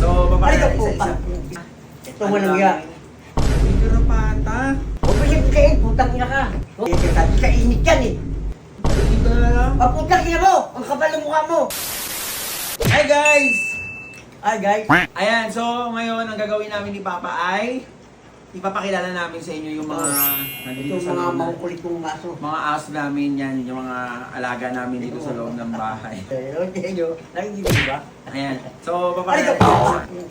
So, Ay, isa-isa. puta. Ito mo lang yan. May. Huwag mo siyang kain, putang ina ka. Oh, sabi sa init yan eh. Hindi ka na lang. Ah, putang ina mo! Ang kapal ng mukha mo! Hi guys! Ay, guys. Ayan, so ngayon ang gagawin namin ni Papa ay ipapakilala namin sa inyo yung mga nandito Ito sa mga loob na, kong maso. mga aso namin yan, yung mga alaga namin dito sa loob ng bahay. Pero, nyo, nakikinig ba? Ayan. So, papakilala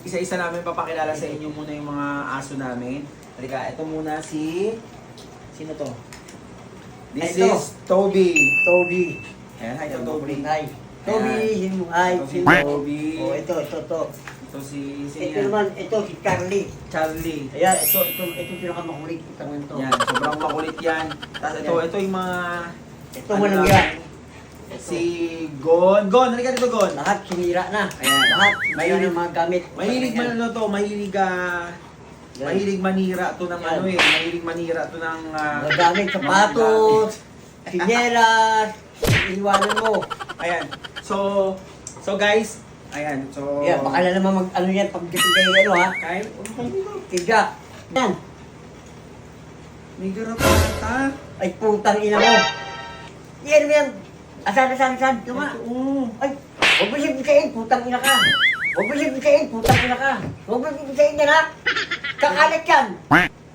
isa-isa namin papakilala sa inyo muna yung mga aso namin. Halika, ito muna si... Sino to? This Ito. is Toby. Toby. Ayan, hi to Toby. Hi. Toby, hi. Si sino? Toby. Oh, ito, ito, ito. Ito si... si Ito naman, ito si Charlie. Charlie. Ayan, ito, ito, ito yung pinakamakulit. Ito, ito. Yan, sobrang makulit yan. Tapos ito, ito yung mga... Ito mo lang yan. Si Gon. Gon, halika dito Gon. Lahat sinira na. Ayan. Lahat, mahilig ng mga gamit. Mahilig man ano to, mahilig ah... Yan. Mahilig manira to ng Yan. ano eh, mahilig manira to ng... ah, Mga gamit, sapatos, sinelas, iwanan mo. Ayan. So, so guys, ayan. So, Yan, baka na naman mag, ano yan, pagdating kayo, ano ha? Dito? Tiga. Yan. May garapata. Ay, putang ina mo. Yan, yan. Asan, asan, asan? Tuma. Oo. Ay, huwag mo siyang bisayin, putang ina ka. Huwag mo siyang bisayin, putang ina ka. Huwag mo siyang bisayin yan ha. Kakalat yan.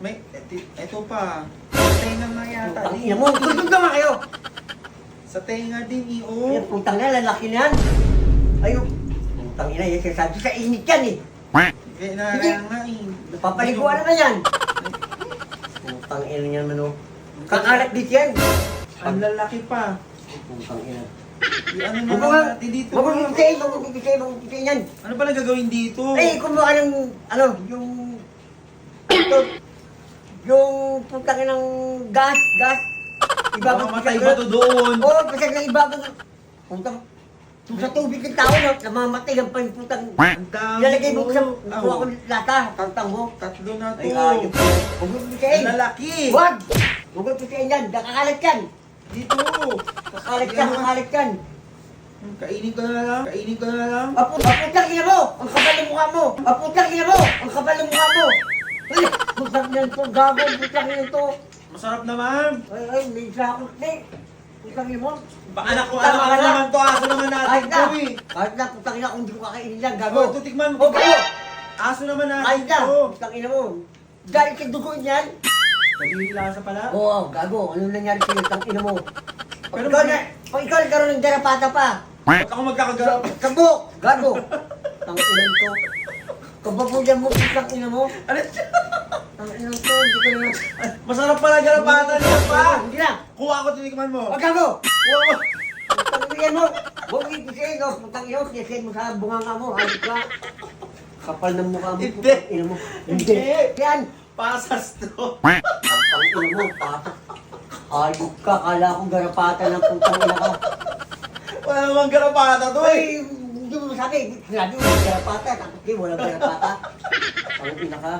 May, eto pa. Sa tenga nga yata. Putang eh. ina mo. Tulog na nga kayo. Sa tenga din eh, Ay, oh. putang ina, lalaki na yan. Ayun. Putang ina, yan sinasabi sa init yan eh. Kaya na Hindi. nga eh. Napapaliguan naman yan. Putang ina niyan man oh. Kakalat din yan. Ang lalaki pa. Putang ina. Ano naman nga, natin dito. huwag mo bibisayin yan. Ano pa nagagawin dito? Ay, kumuha ng, ano, yung, ito, yung putang ina ng gas, gas. Baka matay ba to doon? Oo, oh, pasag na ibabag. Putang, yung sa tubig ng tao, no, namamatay ang pan putang. Ang dami. Ilalagay mo sa, oh. nakuha ko ng lata, tantang mo. Tatlo na to. Ay. Huwag mo. Ang lalaki. Huwag! Huwag mo bibisayin yan, nakakalat yan. Dito. Kakalat yan, kakalat yan. Kainin ka na lang. Kainin ka na lang. Apo, aputang ina mo! Ang kapal ng mukha mo! Aputang ina mo! Ang kapal ng mukha mo! Ay, putang ina to, gago, putang ina to. Masarap naman. Ay, ay, may sakot na eh. Putang ina mo. Ba, anak ko, anak ko naman to. Aso naman natin Kahit na, to eh. kahit na, putang ina, kung hindi ko kakainin yan, Oh, gago. ito tikman mo. Oh, gago! Aso naman Kahit natin na, to. putang ina mo. Dahil kay dugo yan. Kadiri lasa pala. Oo, gago, ano nangyari sa'yo, tang ina mo. Pag Pero ikaw na, pag ikaw nagkaroon ng garapata pa, Ba't ako magkakagarap? Kabo! Gago! Ang ilan to. Kababuyan mo, putang ina mo. Ano? Ang ina to, hindi ko na... Masarap pala garapata na! Kuha ko tinikman mo. Huwag gago! Kuha mo. Ina mo! Huwag ipisayin no! Putang ina mo, mo sa bunganga mo. Hayop ka! Kapal ng mukha mo, Hindi. ina mo. Hindi. Yan! Pasas to. Ang ina mo, pata. Hayop ka, kala ko garapata ng putang ina ka. Wala namang garapata to eh. Ay, hindi mo masabi. Sinabi mo, garapata. Tapos di, walang garapata. Ang ina ka.